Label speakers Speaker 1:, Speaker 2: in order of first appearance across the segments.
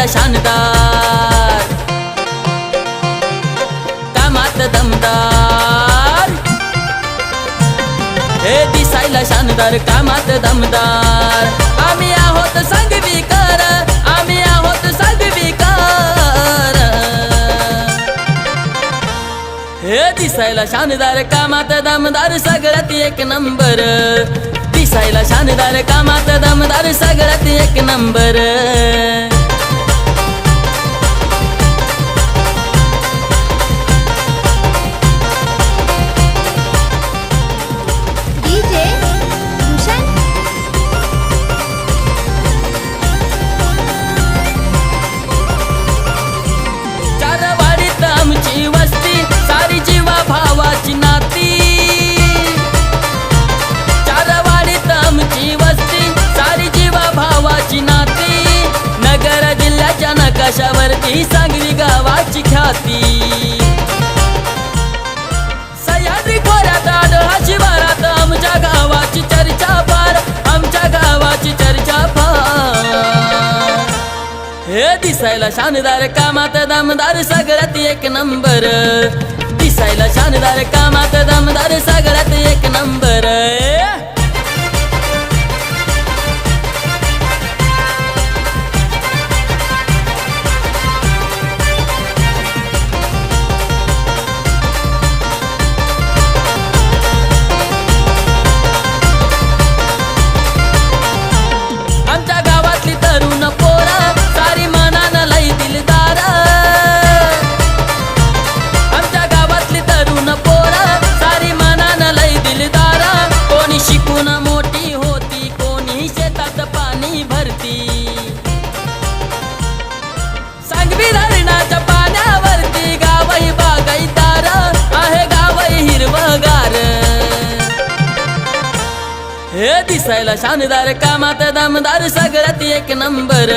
Speaker 1: दिला शानदार. कामात दमदार. हे दिसायला शानदार कामात दमदार. आम्ही आहोत सांगवी कर आम्ही आहोत सांगवी कर हे दिसायला शानदार कामात दमदार सगळ्यात एक नंबर. दिसायला शानदार कामात दमदार सगळ्यात एक नंबर. वरती सांगली गावाची ख्याती. सह्याद्री खोऱ्यात आढळा शिवारात आमच्या गावाची चर्चा फार आमच्या गावाची चर्चा फार हे दिसायला शानदार कामात दमदार सगळ्यात एक नंबर. दिसायला शानदार काम दिसायला शानदार कामात दमदार सगळ्यात एक नंबर.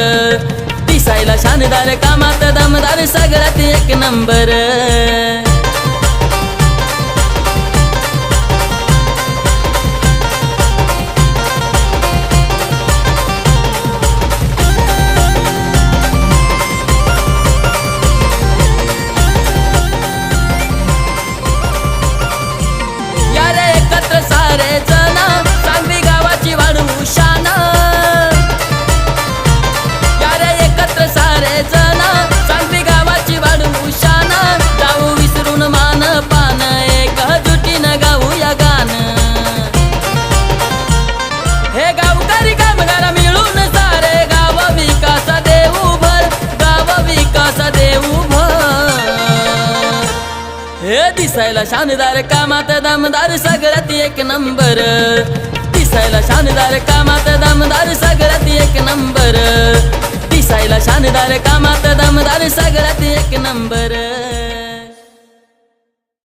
Speaker 1: दिसायला शानदार कामात दमदार सगळ्यात एक नंबर. दिसायला शानदार कामात दमदार सगळ्यात एक नंबर. दिसायला शानदार कामात दमदार सगळ्यात एक नंबर. दिसायला शानदार कामात दमदार सगळ्यात एक नंबर.